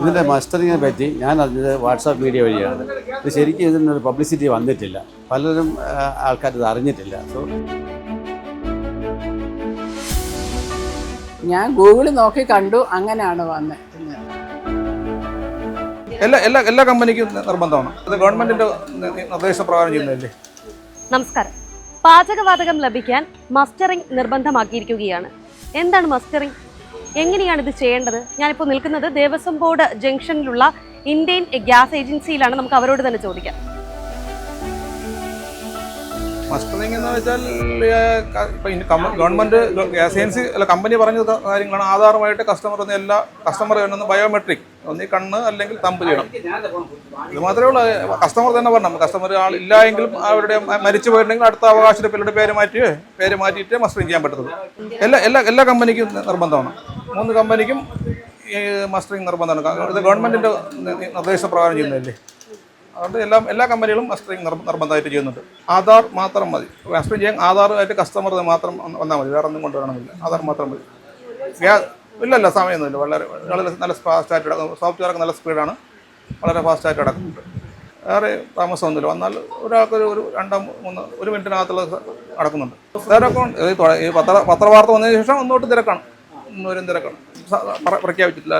ഇതിന്റെ മസ്റ്ററിങ്ങിനെ പറ്റി ഞാൻ അറിഞ്ഞത് വാട്സാപ്പ് മീഡിയ വഴിയാണ്. ഇത് ശരിക്കും ഇതിനൊരു പബ്ലിസിറ്റി വന്നിട്ടില്ല. പലരും ആൾക്കാർ ഇത് അറിഞ്ഞിട്ടില്ല. സോ ഞാൻ ഗൂഗിളിൽ നോക്കി കണ്ടു അങ്ങനെയാണ് വന്നത് എല്ലാ എല്ലാ എല്ലാ കമ്പനിക്കും നിർബന്ധമാണ്. അത് ഗവൺമെന്റിന്റെ നിർദ്ദേശപ്രകാരം ചെയ്യുന്നതല്ലേ? നമസ്കാരം. പാചകവാതകം ലഭിക്കാൻ മസ്റ്ററിംഗ് നിർബന്ധമാക്കിയിരിക്കുകയാണ്. എന്താണ് മസ്റ്ററിംഗ്? എങ്ങനെയാണ് ഇത് ചെയ്യേണ്ടത്? ഞാനിപ്പോൾ നിൽക്കുന്നത് ദേവസ്വം ബോർഡ് ജംഗ്ഷനിലുള്ള ഇന്ത്യൻ ഗ്യാസ് ഏജൻസിയിലാണ്. നമുക്ക് അവരോട് തന്നെ ചോദിക്കാം. മസ്റ്ററിംഗ് എന്ന് വെച്ചാൽ ഗവൺമെന്റ് ഏജൻസി അല്ല കമ്പനി പറഞ്ഞ കാര്യങ്ങളാണ്. ആധാറുമായിട്ട് കസ്റ്റമർ ഒന്ന് എല്ലാ കസ്റ്റമർ ഒന്ന് ബയോമെട്രിക് ഒന്ന് കണ്ണ് അല്ലെങ്കിൽ തമ്പ് ചെയ്യണം. ഇത് മാത്രമേ ഉള്ളൂ. കസ്റ്റമർ തന്നെ പറഞ്ഞു കസ്റ്റമർ ആൾ ഇല്ല എങ്കിലും അവരുടെ മരിച്ചു പോയിട്ടുണ്ടെങ്കിൽ അടുത്ത അവകാശത്തെ പേരുടെ പേര് മാറ്റി പേര് മാറ്റിയിട്ട് മസ്റ്ററിംഗ് ചെയ്യാൻ പറ്റത്തുള്ളൂ. എല്ലാ എല്ലാ എല്ലാ കമ്പനിക്കും നിർബന്ധമാണ്. മൂന്ന് കമ്പനിക്കും ഈ മസ്റ്ററിംഗ് നിർബന്ധമാണ്. ഇത് ഗവൺമെന്റിന്റെ നിർദ്ദേശപ്രകാരം ചെയ്യുന്നതല്ലേ? അതുകൊണ്ട് എല്ലാം എല്ലാ കമ്പനികളും മസ്റ്ററിംഗ് നിർബ- നിർബന്ധമായിട്ട് ചെയ്യുന്നുണ്ട്. ആധാർ മാത്രം മതി. മസ്റ്ററിംഗ് ചെയ്യാൻ ആധാറുമായിട്ട് കസ്റ്റമർ മാത്രം വന്നാൽ മതി. വേറെ ഒന്നും കൊണ്ടുവരണമെന്നില്ല. ആധാർ മാത്രം മതി. ഗ്യാ- ഇല്ലല്ല സമയമൊന്നുമില്ല. വളരെ വളരെ നല്ല ഫാസ്റ്റായിട്ട് സോഫ്റ്റ്വെയർ ഒക്കെ നല്ല സ്പീഡാണ് വളരെ ഫാസ്റ്റായിട്ട് കിടക്കുന്നുണ്ട് വേറെ താമസമൊന്നുമില്ല. വന്നാൽ ഒരാൾക്കൊരു ഒരു രണ്ടോ മൂന്ന് ഒരു മിനിറ്റിനകത്തുള്ള നടക്കുന്നുണ്ട്. അക്കൗണ്ട് ഈ പത്ര പത്രവാർത്ത വന്നതിന് ശേഷം ഒന്നോട്ട് തിരക്കാണ്. ഒന്നും തിരക്കാണ്. പ്രഖ്യാപിച്ചിട്ടില്ല.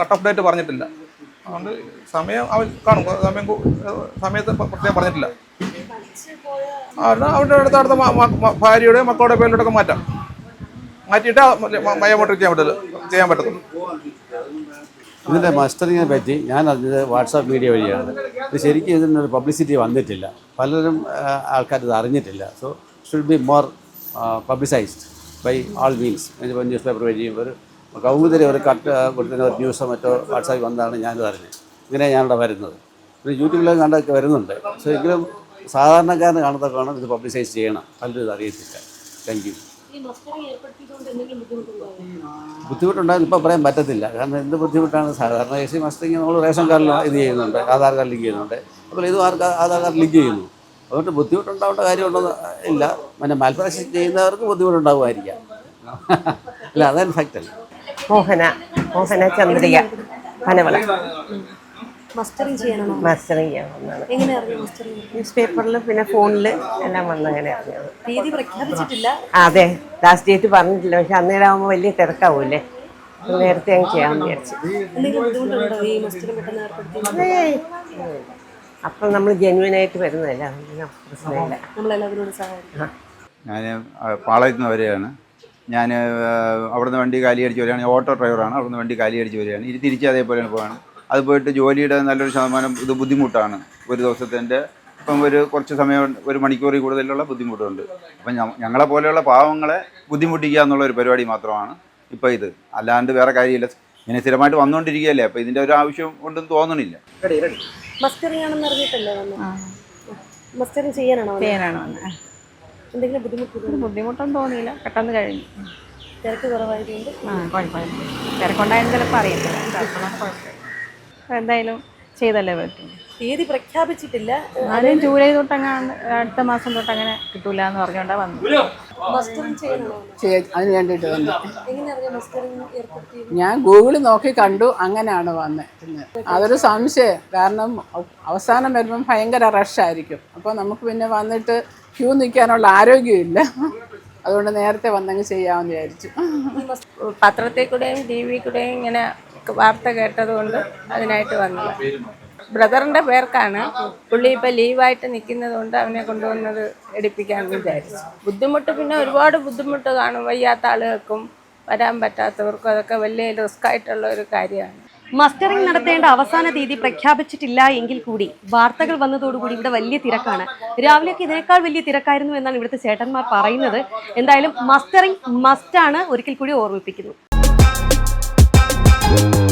കട്ട് ഓഫ് ഡേറ്റ് പറഞ്ഞിട്ടില്ല. അതുകൊണ്ട് സമയം അവർ കാണും. സമയം സമയത്ത് പ്രത്യേകം പറഞ്ഞിട്ടില്ല. അവിടെ അവരുടെ അടുത്ത അടുത്ത ഭാര്യയുടെ മക്കളുടെ പേരിലോട്ടൊക്കെ മാറ്റാം. മാറ്റിയിട്ട് മയമോട്ട് ചെയ്യാൻ പറ്റില്ല ചെയ്യാൻ പറ്റത്തുള്ളൂ. ഇതിന്റെ മസ്റ്ററിങ്ങിനെ പറ്റി ഞാൻ അറിഞ്ഞത് വാട്സാപ്പ് മീഡിയ വഴിയാണ്. ഇത് ശരിക്കും ഇതിനൊരു പബ്ലിസിറ്റി വന്നിട്ടില്ല. പലരും ആൾക്കാർ ഇത് അറിഞ്ഞിട്ടില്ല. So should be more publicised by all means newspaper വഴിയും ഒരു കൗമുദിരി ഒരു കട്ട് കൊടുക്കുന്ന ഒരു ന്യൂസോ മറ്റോ വാട്സാപ്പിൽ വന്നതാണ് ഞാനിത് അറിഞ്ഞത്. ഇങ്ങനെ ഞാനിവിടെ വരുന്നത്. പിന്നെ യൂട്യൂബിലൊക്കെ കണ്ടൊക്കെ വരുന്നുണ്ട്. പക്ഷേ എങ്കിലും സാധാരണക്കാരന് കാണുന്നതൊക്കെ ഇത് പബ്ലിസൈസ് ചെയ്യണം. പലരും ഇത് അറിയത്തില്ല. താങ്ക് യു ബുദ്ധിമുട്ടുണ്ടാകും ഇപ്പോൾ പറയാൻ പറ്റത്തില്ല. കാരണം എന്ത് ബുദ്ധിമുട്ടാണ്? സാധാരണ എ സി മസ്റ്റിങ് നമ്മൾ റേഷൻ കാർഡിൽ ഇത് ചെയ്യുന്നുണ്ട്. ആധാർ കാർഡ് ലിങ്ക് ചെയ്യുന്നുണ്ട്. അപ്പോൾ ഇത് ആർക്ക് ആധാർ കാർഡ് ലിങ്ക് ചെയ്യുന്നു. അതുകൊണ്ട് ബുദ്ധിമുട്ടുണ്ടാവേണ്ട കാര്യമുണ്ടെന്ന് ഇല്ല. പിന്നെ മാൽപ്രാക്ടീസ് ചെയ്യുന്നവർക്ക് ബുദ്ധിമുട്ടുണ്ടാകുമായിരിക്കാം അല്ല അതാണ് ഫാക്റ്റ് അല്ല. മോഹന മോഹന ചന്ദ്രിക. പനവള. മസ്റ്ററിങ് ചെയ്യണം? മസ്റ്ററിങ് ചെയ്യാൻ എങ്ങനെ അറിയാം മസ്റ്ററിംഗ് ന്യൂസ് പേപ്പറിൽ പിന്നെ ഫോണിൽ എല്ലാം വന്ന് അങ്ങനെ അറിഞ്ഞത് തീയതി പ്രഖ്യാപിച്ചിട്ടില്ല. അതെ ലാസ്റ്റ് ഡേറ്റ് പറഞ്ഞിട്ടില്ല. പക്ഷെ അന്നേരം ആകുമ്പോൾ വലിയ തിരക്കാവൂല്ലേ? നേരത്തെ അങ്ങ് ചെയ്യാമെന്ന് വിചാരിച്ചു. ഏയ്. അപ്പം നമ്മൾ ജെന്യൂനായിട്ട് വരുന്നതല്ല? പ്രശ്നമില്ല. ഞാൻ പാളയത്ത് നിന്ന് വരികയാണ്. ഞാൻ അവിടുന്ന് വണ്ടി കാലി അടിച്ച് വരികയാണ് ഓട്ടോ ഡ്രൈവറാണ്. അവിടുന്ന് വണ്ടി കാലി അടിച്ച് വരികയാണ്. ഇത് തിരിച്ച് അതേപോലെയാണ് പോകണം അത് പോയിട്ട് ജോലിയുടെ നല്ലൊരു ശതമാനം ഇത് ബുദ്ധിമുട്ടാണ്. ഒരു ദിവസത്തിന്റെ ഇപ്പം ഒരു കുറച്ച് സമയം ഒരു മണിക്കൂറിൽ കൂടുതലുള്ള ബുദ്ധിമുട്ടുണ്ട്. അപ്പം ഞങ്ങളെ പോലെയുള്ള പാവങ്ങളെ ബുദ്ധിമുട്ടിക്കുക എന്നുള്ള ഒരു പരിപാടി മാത്രമാണ് ഇപ്പോൾ ഇത്. അല്ലാണ്ട് വേറെ കാര്യമില്ല. ഇങ്ങനെ സ്ഥിരമായിട്ട് വന്നുകൊണ്ടിരിക്കുകയല്ലേ? അപ്പം ഇതിന്റെ ഒരു ആവശ്യം ഉണ്ടെന്ന് തോന്നണില്ല. മസ്റ്ററിംഗ് ആണെന്ന് അറിഞ്ഞിട്ടല്ലേ ചെയ്യാനാണോ ചെയ്യാനാണോ വന്നത്? ചെയ്യാനാണ് വന്നത് എന്തെങ്കിലും ബുദ്ധിമുട്ടുണ്ടോ? ബുദ്ധിമുട്ടൊന്നും തോന്നിയില്ല. പെട്ടെന്ന് കഴിഞ്ഞു. തിരക്ക് കുറവായതുകൊണ്ട്? ആ കുഴപ്പമില്ല. തിരക്കുണ്ടായാലും ചിലപ്പോൾ അറിയത്തില്ല. കുഴപ്പമില്ല. എന്തായാലും ചെയ്തല്ലേ പറ്റും തീയതി പ്രഖ്യാപിച്ചിട്ടില്ല. ആദ്യം ജൂലൈ തൊട്ടങ്ങാണ്ട് അടുത്ത മാസം തൊട്ട് അങ്ങനെ കിട്ടൂല എന്ന് അതിന് വേണ്ടിയിട്ട് വന്നു. എങ്ങനെ അറിയാം മസ്റ്ററിംഗ് ഏർപ്പെടുത്തി ഞാൻ ഗൂഗിളിൽ നോക്കി കണ്ടു അങ്ങനെയാണ് വന്നത് അതൊരു സംശയം. കാരണം അവ- അവസാനം വരുമ്പം ഭയങ്കര റഷായിരിക്കും അപ്പോൾ നമുക്ക് പിന്നെ വന്നിട്ട് ക്യൂ നിൽക്കാനുള്ള ആരോഗ്യമില്ല. അതുകൊണ്ട് നേരത്തെ വന്നങ്ങ് ചെയ്യാമെന്ന് വിചാരിച്ചു. പത്രത്തിൽ കൂടെയും ടി വി കൂടെയും ഇങ്ങനെ വാർത്ത കേട്ടതുകൊണ്ട് അതിനായിട്ട് വന്നത്. ബ്രദറിന്റെ പേർക്കാണ് പുള്ളി ഇപ്പം ലീവായിട്ട് നിൽക്കുന്നത് കൊണ്ട് അവനെ കൊണ്ടുവന്നത് എടുപ്പിക്കാമെന്ന് വിചാരിച്ചു. ബുദ്ധിമുട്ട് പിന്നെ ഒരുപാട് ബുദ്ധിമുട്ട് കാണും. വയ്യാത്ത ആളുകൾക്കും വരാൻ പറ്റാത്തവർക്കും അതൊക്കെ വലിയ റിസ്ക് ആയിട്ടുള്ള ഒരു കാര്യമാണ്. മസ്റ്ററിംഗ് നടത്തേണ്ട അവസാന തീയതി പ്രഖ്യാപിച്ചിട്ടില്ല എങ്കിൽ കൂടി വാർത്തകൾ വന്നതോടുകൂടി ഇവിടെ വലിയ തിരക്കാണ്. രാവിലെയൊക്കെ ഇതിനേക്കാൾ വലിയ തിരക്കായിരുന്നു എന്നാണ് ഇവിടുത്തെ ചേട്ടന്മാർ പറയുന്നത്. എന്തായാലും മസ്റ്ററിംഗ് മസ്റ്റാണ് ഒരിക്കൽ കൂടി ഓർമ്മിപ്പിക്കുന്നു. Thank you.